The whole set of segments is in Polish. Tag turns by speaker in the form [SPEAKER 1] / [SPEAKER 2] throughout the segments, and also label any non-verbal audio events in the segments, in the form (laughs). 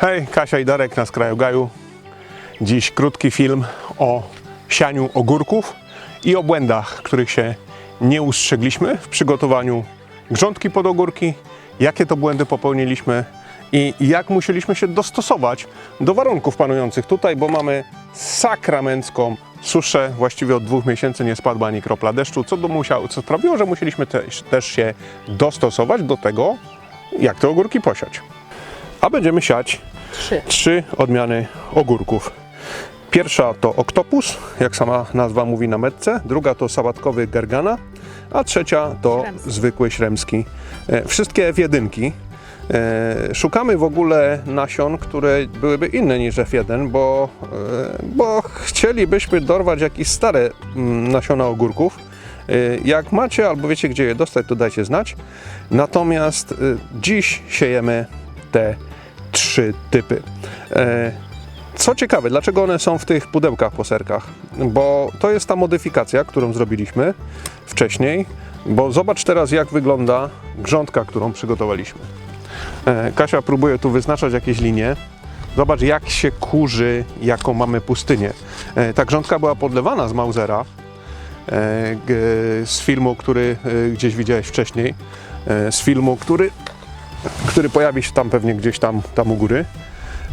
[SPEAKER 1] Hej, Kasia i Darek na Skraju Gaju. Dziś krótki film o sianiu ogórków i o błędach, których się nie ustrzegliśmy w przygotowaniu grządki pod ogórki, jakie to błędy popełniliśmy i jak musieliśmy się dostosować do warunków panujących tutaj, bo mamy sakramencką suszę, właściwie od dwóch miesięcy nie spadła ani kropla deszczu, co, do co sprawiło, że musieliśmy też, też się dostosować do tego, jak te ogórki posiać. A będziemy siać
[SPEAKER 2] Trzy.
[SPEAKER 1] trzy odmiany ogórków. Pierwsza to oktopus, jak sama nazwa mówi na metce, druga to sałatkowy gergana, a trzecia to
[SPEAKER 2] Śremski.
[SPEAKER 1] zwykły śremski. E, Wszystkie F1. E, Szukamy w ogóle nasion, które byłyby inne niż F1, bo, e, bo chcielibyśmy dorwać jakieś stare mm, nasiona ogórków. Jak macie albo wiecie gdzie je dostać, to dajcie znać. Natomiast dziś siejemy te trzy typy. E, Co ciekawe, dlaczego one są w tych pudełkach po serkach? Bo to jest ta modyfikacja, którą zrobiliśmy wcześniej, bo zobacz teraz jak wygląda grządka, którą przygotowaliśmy. E, Kasia próbuje tu wyznaczać jakieś linie. Zobacz jak się kurzy, jaką mamy pustynię. E, Ta grządka była podlewana z Mausera, z filmu, który gdzieś widziałeś wcześniej, z filmu, który który pojawi się tam pewnie gdzieś tam, tam u góry.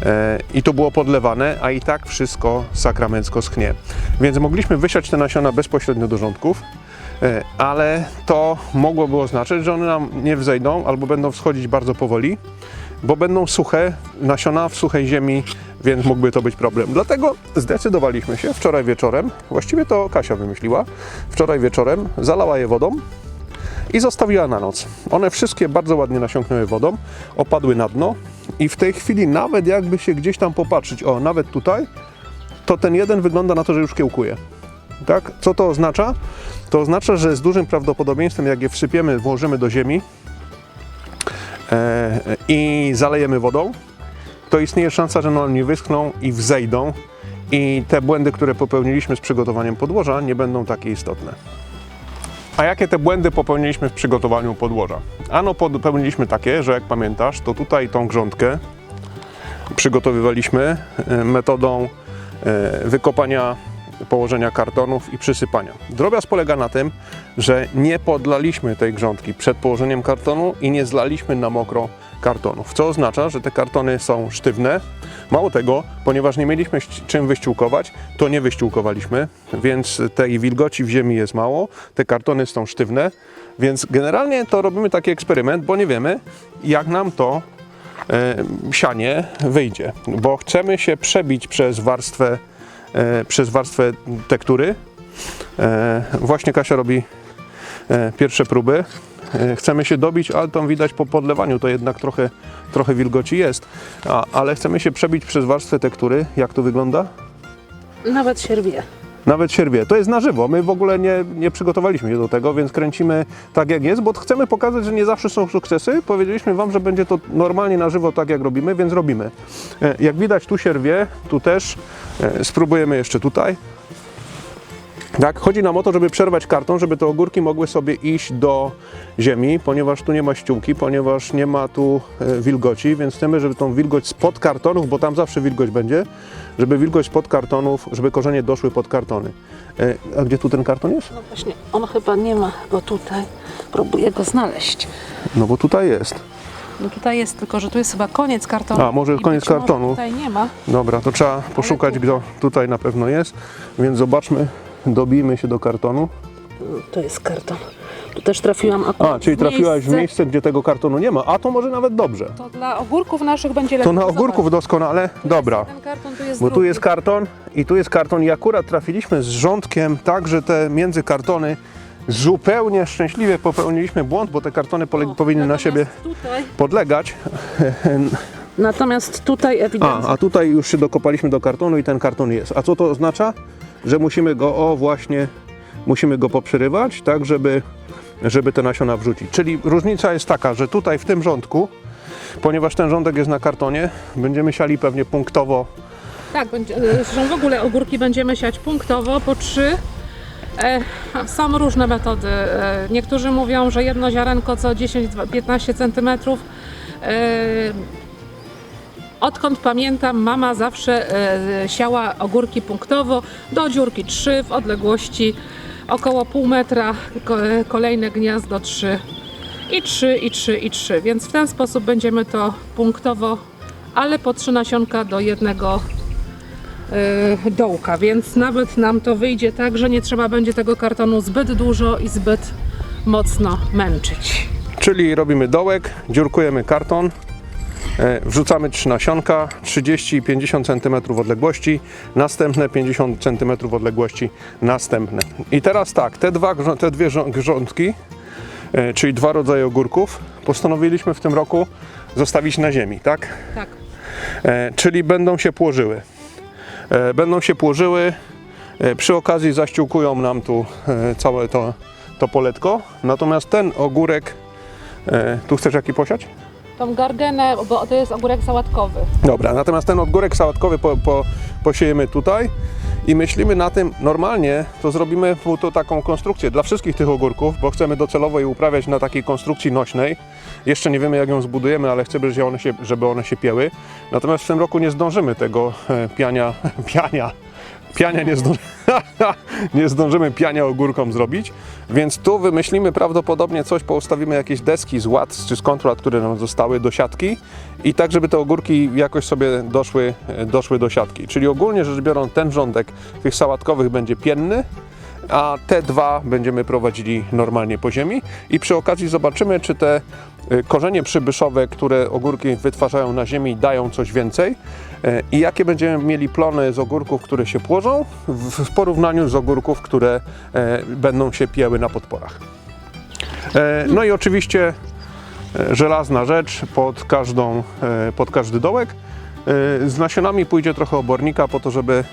[SPEAKER 1] E, I to było podlewane, a i tak wszystko sakramencko schnie. Więc mogliśmy wysiać te nasiona bezpośrednio do rządków, e, ale to mogłoby oznaczać, że one nam nie wzejdą albo będą wschodzić bardzo powoli, bo będą suche, nasiona w suchej ziemi, więc mógłby to być problem. Dlatego zdecydowaliśmy się wczoraj wieczorem, właściwie to Kasia wymyśliła, wczoraj wieczorem zalała je wodą, i zostawiła na noc. One wszystkie bardzo ładnie nasiąknęły wodą, opadły na dno i w tej chwili nawet jakby się gdzieś tam popatrzeć, o nawet tutaj, to ten jeden wygląda na to, że już kiełkuje. Tak? Co to oznacza? To oznacza, że z dużym prawdopodobieństwem jak je wsypiemy, włożymy do ziemi e, i zalejemy wodą, to istnieje szansa, że one nie wyschną i wzejdą i te błędy, które popełniliśmy z przygotowaniem podłoża nie będą takie istotne. A jakie te błędy popełniliśmy w przygotowaniu podłoża? Ano popełniliśmy takie, że jak pamiętasz, to tutaj tą grządkę przygotowywaliśmy e, metodą e, wykopania, położenia kartonów i przysypania. Drobiazg polega na tym, że nie podlaliśmy tej grządki przed położeniem kartonu i nie zlaliśmy na mokro kartonów, co oznacza, że te kartony są sztywne. Mało tego, ponieważ nie mieliśmy czym wyściółkować, to nie wyściółkowaliśmy, więc tej wilgoci w ziemi jest mało, te kartony są sztywne, więc generalnie to robimy taki eksperyment, bo nie wiemy, jak nam to e, sianie wyjdzie, bo chcemy się przebić przez warstwę, przez warstwę tektury. E, właśnie Kasia robi e, pierwsze próby. E, Chcemy się dobić, ale tam widać po podlewaniu to jednak trochę, trochę wilgoci jest, A, ale chcemy się przebić przez warstwę tektury. Jak to wygląda?
[SPEAKER 2] Nawet sierwie.
[SPEAKER 1] Nawet sierwie. To jest na żywo. My w ogóle nie, nie przygotowaliśmy się do tego, więc kręcimy tak jak jest, bo chcemy pokazać, że nie zawsze są sukcesy. Powiedzieliśmy Wam, że będzie to normalnie na żywo tak jak robimy, więc robimy. E, Jak widać tu sierwie, tu też. E, Spróbujemy jeszcze tutaj. Tak, chodzi nam o to, żeby przerwać karton, żeby te ogórki mogły sobie iść do ziemi, ponieważ tu nie ma ściółki, ponieważ nie ma tu e, wilgoci, więc chcemy, żeby tą wilgoć spod kartonów, bo tam zawsze wilgoć będzie, żeby wilgoć spod kartonów, żeby korzenie doszły pod kartony. E, A gdzie tu ten karton jest?
[SPEAKER 2] No właśnie, on chyba nie ma go tutaj. Próbuję go znaleźć.
[SPEAKER 1] No bo tutaj jest.
[SPEAKER 2] No tutaj jest, tylko że tu jest chyba koniec kartonu.
[SPEAKER 1] A, może koniec kartonu.
[SPEAKER 2] tutaj nie ma.
[SPEAKER 1] Dobra, to trzeba poszukać,
[SPEAKER 2] tu-
[SPEAKER 1] kto tutaj na pewno jest, więc zobaczmy, dobijmy się do kartonu.
[SPEAKER 2] To jest karton. Tu też trafiłam akurat
[SPEAKER 1] A, czyli
[SPEAKER 2] w
[SPEAKER 1] trafiłaś w
[SPEAKER 2] miejsce.
[SPEAKER 1] gdzie tego kartonu nie ma, a to może nawet dobrze.
[SPEAKER 2] To dla ogórków naszych będzie lepiej.
[SPEAKER 1] To na
[SPEAKER 2] Zobacz,
[SPEAKER 1] ogórków doskonale,
[SPEAKER 2] tu
[SPEAKER 1] dobra.
[SPEAKER 2] Jest ten karton, tu jest
[SPEAKER 1] Bo tu
[SPEAKER 2] drugi.
[SPEAKER 1] jest karton i tu jest karton i akurat trafiliśmy z rządkiem tak, że te między kartony zupełnie szczęśliwie popełniliśmy błąd, bo te kartony pole-
[SPEAKER 2] O,
[SPEAKER 1] powinny na
[SPEAKER 2] natomiast
[SPEAKER 1] siebie
[SPEAKER 2] Tutaj,
[SPEAKER 1] podlegać.
[SPEAKER 2] natomiast tutaj
[SPEAKER 1] A,
[SPEAKER 2] ewidentnie.
[SPEAKER 1] a tutaj już się dokopaliśmy do kartonu i ten karton jest. A co to oznacza? Że musimy go, o właśnie, musimy go poprzerywać, tak żeby, żeby te nasiona wrzucić. Czyli różnica jest taka, że tutaj w tym rządku, ponieważ ten rządek jest na kartonie, będziemy siali pewnie punktowo
[SPEAKER 2] Tak, będzie, e, w ogóle ogórki będziemy siać punktowo po trzy. E, są różne metody. E, niektórzy mówią, że jedno ziarenko co 10-15 cm. Odkąd pamiętam, mama zawsze e, siała ogórki punktowo do dziurki 3 w odległości około pół metra, ko, kolejne gniazdo 3 i 3 i 3 i 3, więc w ten sposób będziemy to punktowo, ale po trzy nasionka do jednego e, dołka, więc nawet nam to wyjdzie tak, że nie trzeba będzie tego kartonu zbyt dużo i zbyt mocno męczyć.
[SPEAKER 1] Czyli robimy dołek, dziurkujemy karton, wrzucamy trzy nasionka, 30 i 50 cm odległości, następne 50 cm odległości, następne. I teraz tak, te, dwa, te dwie grządki, e, czyli dwa rodzaje ogórków, postanowiliśmy w tym roku zostawić na ziemi, tak?
[SPEAKER 2] Tak.
[SPEAKER 1] E, czyli będą się płożyły. E, będą się płożyły, e, przy okazji zaściółkują nam tu e, całe to, to poletko, natomiast ten ogórek, e, tu chcesz jaki posiać?
[SPEAKER 2] Tą gargenę, bo to jest ogórek sałatkowy.
[SPEAKER 1] Dobra, natomiast ten ogórek sałatkowy po, po, posiejemy tutaj i myślimy na tym, normalnie to zrobimy to taką konstrukcję dla wszystkich tych ogórków, bo chcemy docelowo je uprawiać na takiej konstrukcji nośnej. Jeszcze nie wiemy jak ją zbudujemy, ale chcemy, żeby one się, żeby one się pieły. Natomiast w tym roku nie zdążymy tego e, piania, (laughs) piania, piania nie, (laughs) nie zdążymy piania ogórkom zrobić, więc tu wymyślimy prawdopodobnie coś, poustawimy jakieś deski z ład czy z kontrat, które nam zostały do siatki i tak, żeby te ogórki jakoś sobie doszły, doszły do siatki. Czyli ogólnie rzecz biorąc ten rządek tych sałatkowych będzie pienny, a te dwa będziemy prowadzili normalnie po ziemi i przy okazji zobaczymy, czy te y, korzenie przybyszowe, które ogórki wytwarzają na ziemi, dają coś więcej y, i jakie będziemy mieli plony z ogórków, które się płożą w porównaniu z ogórków, które e, będą się pieły na podporach. No i oczywiście żelazna rzecz pod, każdą, pod każdy dołek. Z nasionami pójdzie trochę obornika po to, żeby,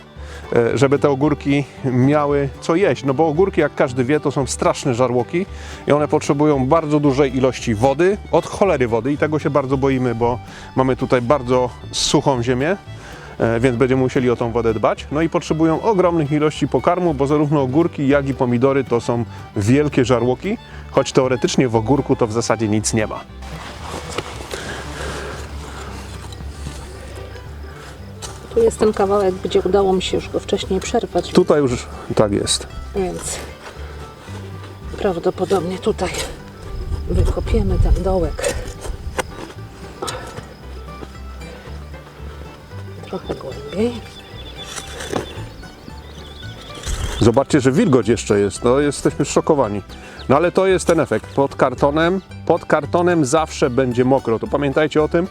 [SPEAKER 1] żeby te ogórki miały co jeść. No bo ogórki, jak każdy wie, to są straszne żarłoki i one potrzebują bardzo dużej ilości wody, od cholery wody i tego się bardzo boimy, bo mamy tutaj bardzo suchą ziemię. e, Więc będziemy musieli o tą wodę dbać. No i potrzebują ogromnych ilości pokarmu, bo zarówno ogórki, jak i pomidory to są wielkie żarłoki, choć teoretycznie w ogórku to w zasadzie nic nie ma.
[SPEAKER 2] Tu jest ten kawałek, gdzie udało mi się już go wcześniej przerwać,
[SPEAKER 1] Tutaj już tak jest.
[SPEAKER 2] więc prawdopodobnie tutaj wykopiemy ten dołek. Trochę głębiej.
[SPEAKER 1] Zobaczcie, że wilgoć jeszcze jest. No, jesteśmy szokowani. No ale to jest ten efekt. Pod kartonem, pod kartonem zawsze będzie mokro. To pamiętajcie o tym,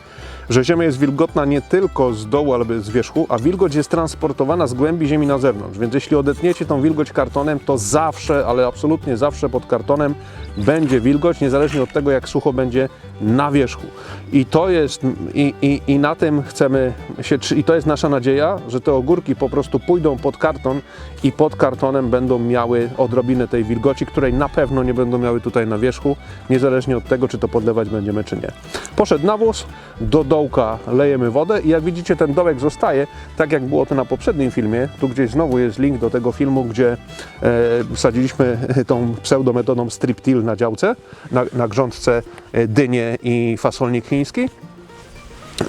[SPEAKER 1] że ziemia jest wilgotna nie tylko z dołu, ale z wierzchu, a wilgoć jest transportowana z głębi ziemi na zewnątrz. Więc jeśli odetniecie tą wilgoć kartonem, to zawsze, ale absolutnie zawsze pod kartonem będzie wilgoć, niezależnie od tego, jak sucho będzie na wierzchu. I to jest, i, i, i na tym chcemy się, i to jest nasza nadzieja, że te ogórki po prostu pójdą pod karton i pod kartonem będą miały odrobinę tej wilgoci, której na pewno nie będą miały tutaj na wierzchu, niezależnie od tego, czy to podlewać będziemy, czy nie. Poszedł nawóz, do dołka lejemy wodę i jak widzicie, ten dołek zostaje, tak jak było to na poprzednim filmie. Tu gdzieś znowu jest link do tego filmu, gdzie e, sadziliśmy (laughs) tą pseudometodą strip till na działce, na, na grządce e, dynie i fasolnik chiński.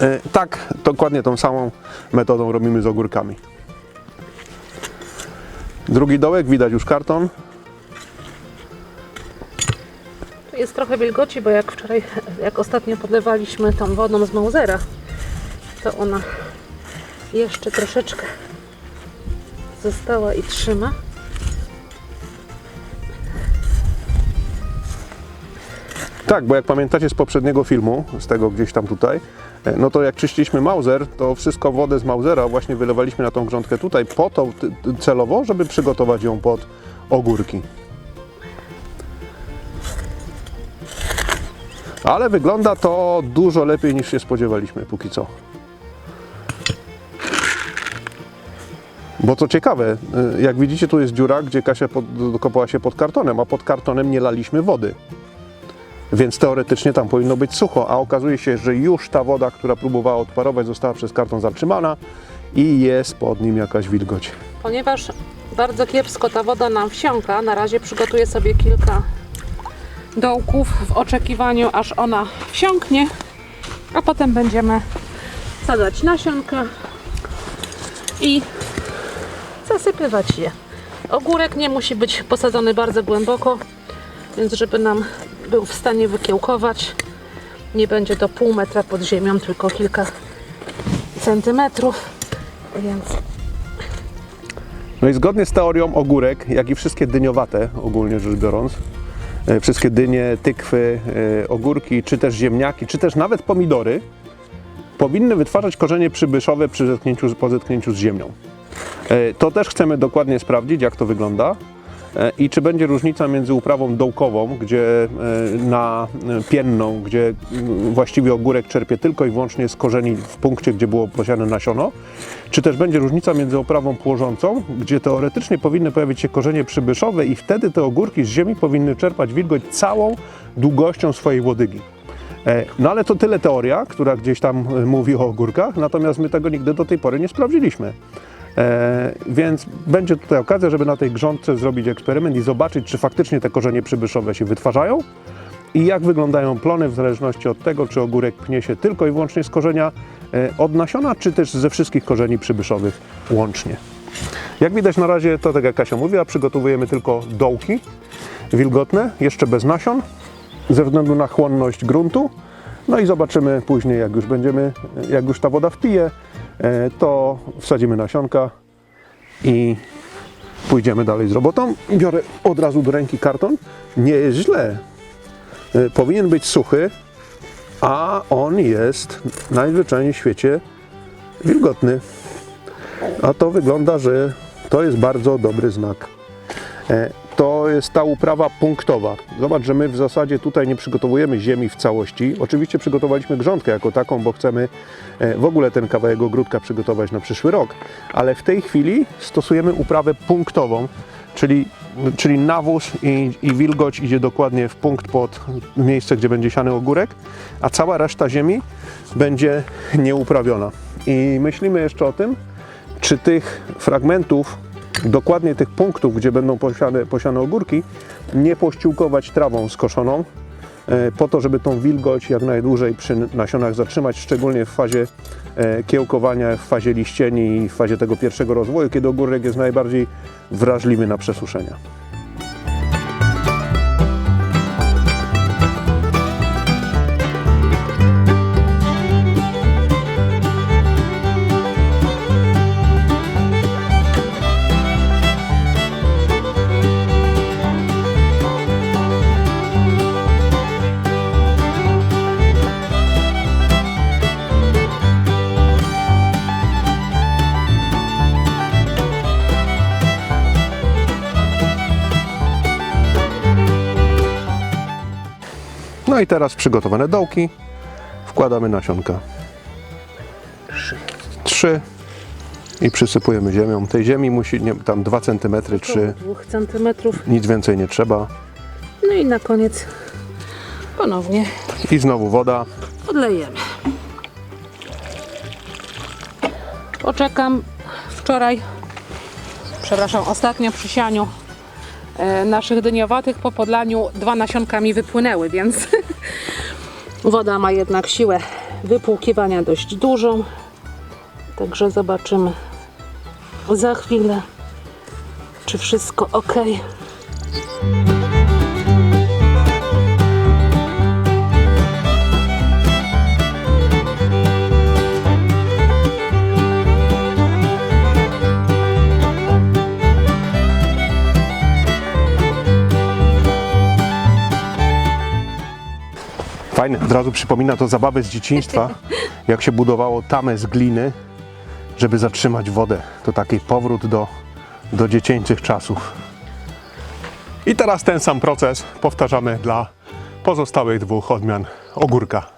[SPEAKER 1] E, tak, dokładnie tą samą metodą robimy z ogórkami. Drugi dołek, widać już karton.
[SPEAKER 2] Jest trochę wilgoci, bo jak wczoraj, jak ostatnio podlewaliśmy tą wodą z Mausera, to ona jeszcze troszeczkę została i trzyma.
[SPEAKER 1] Tak, bo jak pamiętacie z poprzedniego filmu, z tego gdzieś tam tutaj, e, no to jak czyściliśmy Mauser, to wszystko wodę z Mausera właśnie wylewaliśmy na tą grządkę tutaj po to celowo, żeby przygotować ją pod ogórki. Ale wygląda to dużo lepiej niż się spodziewaliśmy póki co. Bo co ciekawe, y, jak widzicie tu jest dziura, gdzie Kasia pod, się pod kartonem, a pod kartonem nie laliśmy wody. Więc teoretycznie tam powinno być sucho, a okazuje się, że już ta woda, która próbowała odparować, została przez karton zatrzymana i jest pod nim jakaś wilgoć.
[SPEAKER 2] Ponieważ bardzo kiepsko ta woda nam wsiąka, na razie przygotuję sobie kilka dołków w oczekiwaniu, aż ona wsiąknie, a potem będziemy wsadzać nasionka i zasypywać je. Ogórek nie musi być posadzony bardzo głęboko, więc żeby nam był w stanie wykiełkować, nie będzie to pół metra pod ziemią, tylko kilka centymetrów, więc
[SPEAKER 1] No i zgodnie z teorią ogórek, jak i wszystkie dyniowate, ogólnie rzecz biorąc, wszystkie dynie, tykwy, e, ogórki, czy też ziemniaki, czy też nawet pomidory, powinny wytwarzać korzenie przybyszowe przy zetknięciu, po zetknięciu z ziemią. E, To też chcemy dokładnie sprawdzić, jak to wygląda e, i czy będzie różnica między uprawą dołkową, gdzie e, na e, pienną, gdzie właściwie ogórek czerpie tylko i wyłącznie z korzeni w punkcie, gdzie było posiane nasiono, czy też będzie różnica między uprawą płożącą, gdzie teoretycznie powinny pojawić się korzenie przybyszowe i wtedy te ogórki z ziemi powinny czerpać wilgoć całą długością swojej łodygi. E, No ale to tyle teoria, która gdzieś tam e, mówi o ogórkach, natomiast my tego nigdy do tej pory nie sprawdziliśmy. E, więc będzie tutaj okazja, żeby na tej grządce zrobić eksperyment i zobaczyć, czy faktycznie te korzenie przybyszowe się wytwarzają i jak wyglądają plony w zależności od tego, czy ogórek pnie się tylko i wyłącznie z korzenia e, od nasiona, czy też ze wszystkich korzeni przybyszowych łącznie. Jak widać na razie, to tak jak Kasia mówiła, przygotowujemy tylko dołki wilgotne, jeszcze bez nasion, ze względu na chłonność gruntu. No i zobaczymy później, jak już będziemy, jak już ta woda wpije, to wsadzimy nasionka i pójdziemy dalej z robotą. Biorę od razu do ręki karton. Nie jest źle. E, Powinien być suchy, a on jest najzwyczajniej w świecie wilgotny. A to wygląda, że to jest bardzo dobry znak. To jest ta uprawa punktowa. Zobacz, że my w zasadzie tutaj nie przygotowujemy ziemi w całości. Oczywiście przygotowaliśmy grządkę jako taką, bo chcemy e, w ogóle ten kawałek ogródka przygotować na przyszły rok. Ale w tej chwili stosujemy uprawę punktową, czyli, czyli nawóz i, i wilgoć idzie dokładnie w punkt pod miejsce, gdzie będzie siany ogórek, a cała reszta ziemi będzie nieuprawiona. I myślimy jeszcze o tym, czy tych fragmentów, dokładnie tych punktów, gdzie będą posiane, posiane ogórki, nie pościółkować trawą skoszoną, e, po to, żeby tą wilgoć jak najdłużej przy nasionach zatrzymać, szczególnie w fazie e, kiełkowania, w fazie liścieni i w fazie tego pierwszego rozwoju, kiedy ogórek jest najbardziej wrażliwy na przesuszenia. No i teraz przygotowane dołki wkładamy nasionka. Trzy i przysypujemy ziemią. Tej ziemi musi nie, tam 2 cm, 3,
[SPEAKER 2] 2 centymetrów.
[SPEAKER 1] nic więcej nie trzeba.
[SPEAKER 2] No i na koniec ponownie
[SPEAKER 1] I znowu woda.
[SPEAKER 2] odlejemy. Poczekam. Wczoraj, przepraszam, ostatnio przy sianiu naszych dyniowatych po podlaniu dwa nasionka mi wypłynęły, więc (laughs) woda ma jednak siłę wypłukiwania dość dużą. Także zobaczymy za chwilę, czy wszystko ok.
[SPEAKER 1] Fajne, od razu przypomina to zabawę z dzieciństwa, (laughs) jak się budowało tamę z gliny, żeby zatrzymać wodę. To taki powrót do, do dziecięcych czasów. I teraz ten sam proces powtarzamy dla pozostałych dwóch odmian ogórka.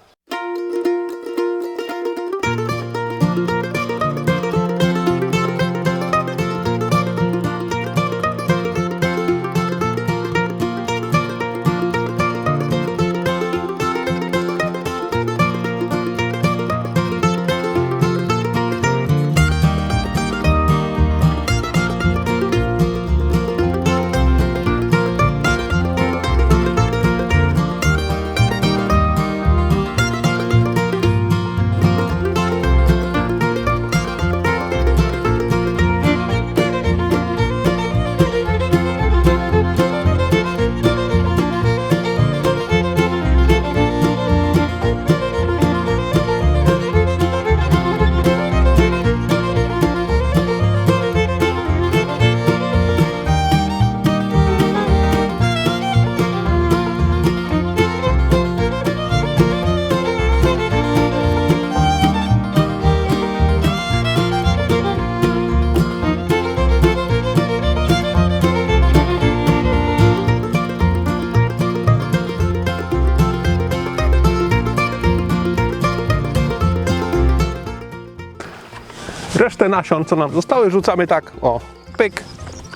[SPEAKER 1] Nasion, co nam zostały, rzucamy tak, o, pyk,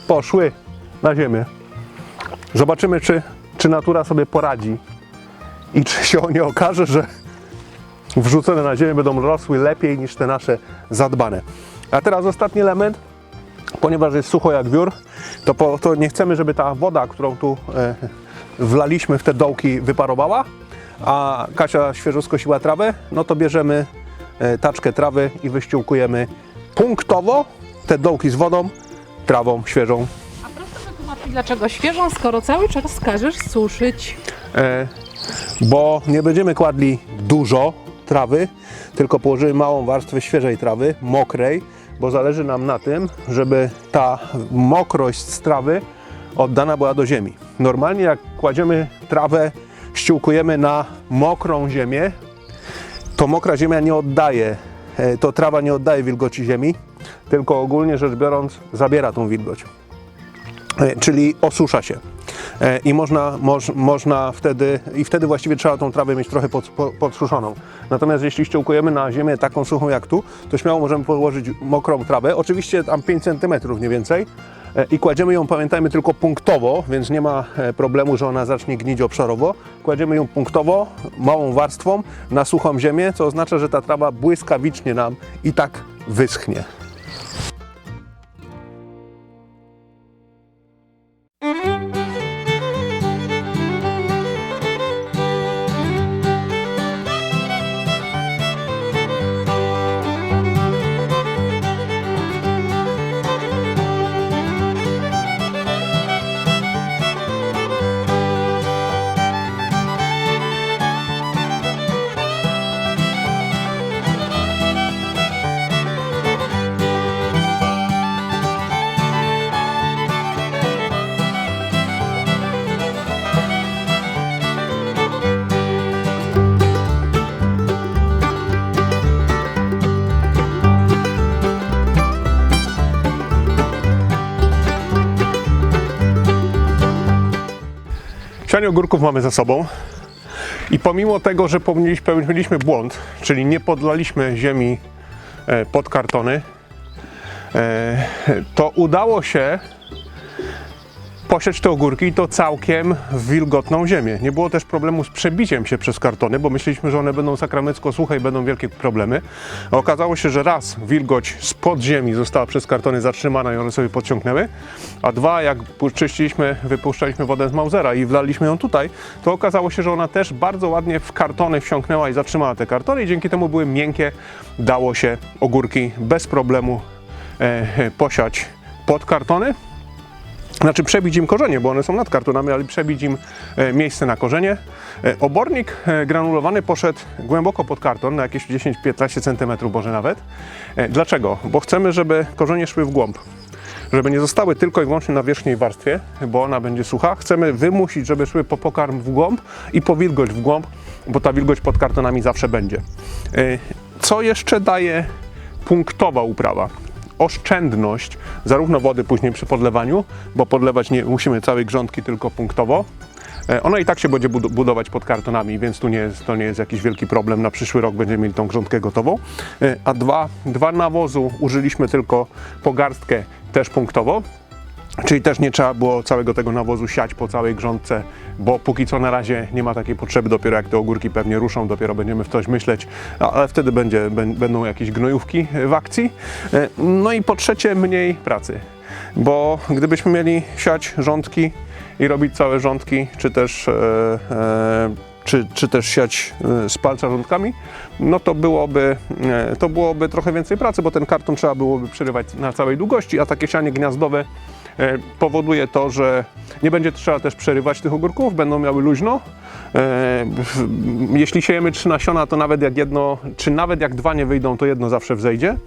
[SPEAKER 1] poszły na ziemię. Zobaczymy, czy, czy natura sobie poradzi i czy się nie okaże, że wrzucone na ziemię będą rosły lepiej niż te nasze zadbane. A teraz ostatni element, ponieważ jest sucho jak wiór, to, po, to nie chcemy, żeby ta woda, którą tu e, wlaliśmy w te dołki, wyparowała, a Kasia świeżo skosiła trawę, no to bierzemy e, taczkę trawy i wyściółkujemy punktowo te dołki z wodą, trawą świeżą.
[SPEAKER 2] A proszę wytłumaczyć, dlaczego świeżą, skoro cały czas każesz suszyć.
[SPEAKER 1] E, bo nie będziemy kładli dużo trawy, tylko położymy małą warstwę świeżej trawy, mokrej, bo zależy nam na tym, żeby ta mokrość z trawy oddana była do ziemi. Normalnie jak kładziemy trawę, ściółkujemy na mokrą ziemię, to mokra ziemia nie oddaje, to trawa nie oddaje wilgoci ziemi, tylko ogólnie rzecz biorąc zabiera tą wilgoć. E, czyli osusza się. E, I można, moż, można wtedy, i wtedy właściwie trzeba tą trawę mieć trochę pod, po- podsuszoną. Natomiast jeśli ściółkujemy na ziemię taką suchą jak tu, to śmiało możemy położyć mokrą trawę, oczywiście tam 5 cm nie więcej, e, i kładziemy ją, pamiętajmy, tylko punktowo, więc nie ma e, problemu, że ona zacznie gnić obszarowo. Kładziemy ją punktowo, małą warstwą na suchą ziemię, co oznacza, że ta trawa błyskawicznie nam i tak wyschnie. Sianie ogórków mamy za sobą. I pomimo tego, że popełniliśmy błąd, czyli nie podlaliśmy ziemi e, pod kartony, e, to udało się posiać te ogórki i to całkiem w wilgotną ziemię. Nie było też problemu z przebiciem się przez kartony, bo myśleliśmy, że one będą sakramecko suche i będą wielkie problemy. A okazało się, że raz wilgoć spod ziemi została przez kartony zatrzymana i one sobie podciągnęły, a dwa, jak czyściliśmy, wypuszczaliśmy wodę z Mausera i wlaliśmy ją tutaj, to okazało się, że ona też bardzo ładnie w kartony wsiąknęła i zatrzymała te kartony i dzięki temu były miękkie, dało się ogórki bez problemu e, posiać pod kartony. Znaczy przebić im korzenie, bo one są nad kartonami, ale przebić im e, miejsce na korzenie. E, obornik e, granulowany poszedł głęboko pod karton, na jakieś 10-15 cm może nawet. Dlaczego? Bo chcemy, żeby korzenie szły w głąb. Żeby nie zostały tylko i wyłącznie na wierzchniej warstwie, bo ona będzie sucha. Chcemy wymusić, żeby szły po pokarm w głąb i po wilgoć w głąb, bo ta wilgoć pod kartonami zawsze będzie. Co jeszcze daje punktowa uprawa? Oszczędność zarówno wody później przy podlewaniu, bo podlewać nie musimy całej grządki tylko punktowo. E, Ona i tak się będzie bud- budować pod kartonami, więc tu nie jest, to nie jest jakiś wielki problem. Na przyszły rok będziemy mieli tą grządkę gotową. E, A dwa, dwa nawozu użyliśmy tylko po garstkę też punktowo. Czyli też nie trzeba było całego tego nawozu siać po całej grządce, bo póki co na razie nie ma takiej potrzeby. Dopiero jak te ogórki pewnie ruszą, dopiero będziemy w coś myśleć, ale wtedy będzie, bę- będą jakieś gnojówki w akcji. E, No i po trzecie mniej pracy, bo gdybyśmy mieli siać rządki i robić całe rządki, czy też e, e, czy, czy też siać z palca rządkami, no to byłoby, to byłoby trochę więcej pracy, bo ten karton trzeba byłoby przerywać na całej długości, a takie sianie gniazdowe powoduje to, że nie będzie trzeba też przerywać tych ogórków, będą miały luźno. E, Jeśli siejemy trzy nasiona, to nawet jak jedno, czy nawet jak dwa nie wyjdą, to jedno zawsze wzejdzie.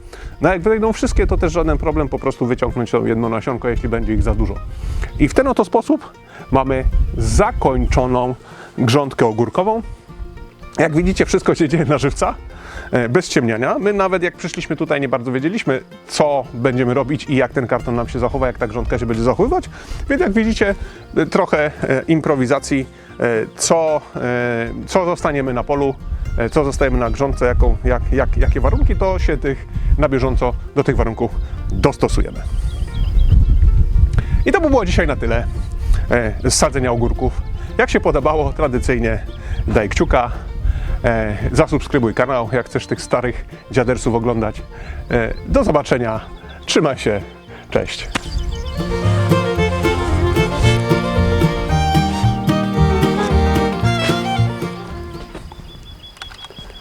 [SPEAKER 1] No jak wyjdą wszystkie, to też żaden problem po prostu wyciągnąć to jedno nasionko, jeśli będzie ich za dużo. I w ten oto sposób mamy zakończoną grządkę ogórkową. Jak widzicie, wszystko się dzieje na żywca, e, bez ciemniania. My nawet jak przyszliśmy tutaj, nie bardzo wiedzieliśmy, co będziemy robić i jak ten karton nam się zachowa, jak ta grządka się będzie zachowywać. Więc jak widzicie, e, trochę e, improwizacji, e, co, e, co zostaniemy na polu, e, co zostajemy na grządce, jaką, jak, jak, jakie warunki, to się tych na bieżąco do tych warunków dostosujemy. I to by było dzisiaj na tyle e, z sadzenia ogórków. Jak się podobało, tradycyjnie daj kciuka, e, zasubskrybuj kanał, jak chcesz tych starych dziadersów oglądać. E, do zobaczenia, trzymaj się, cześć.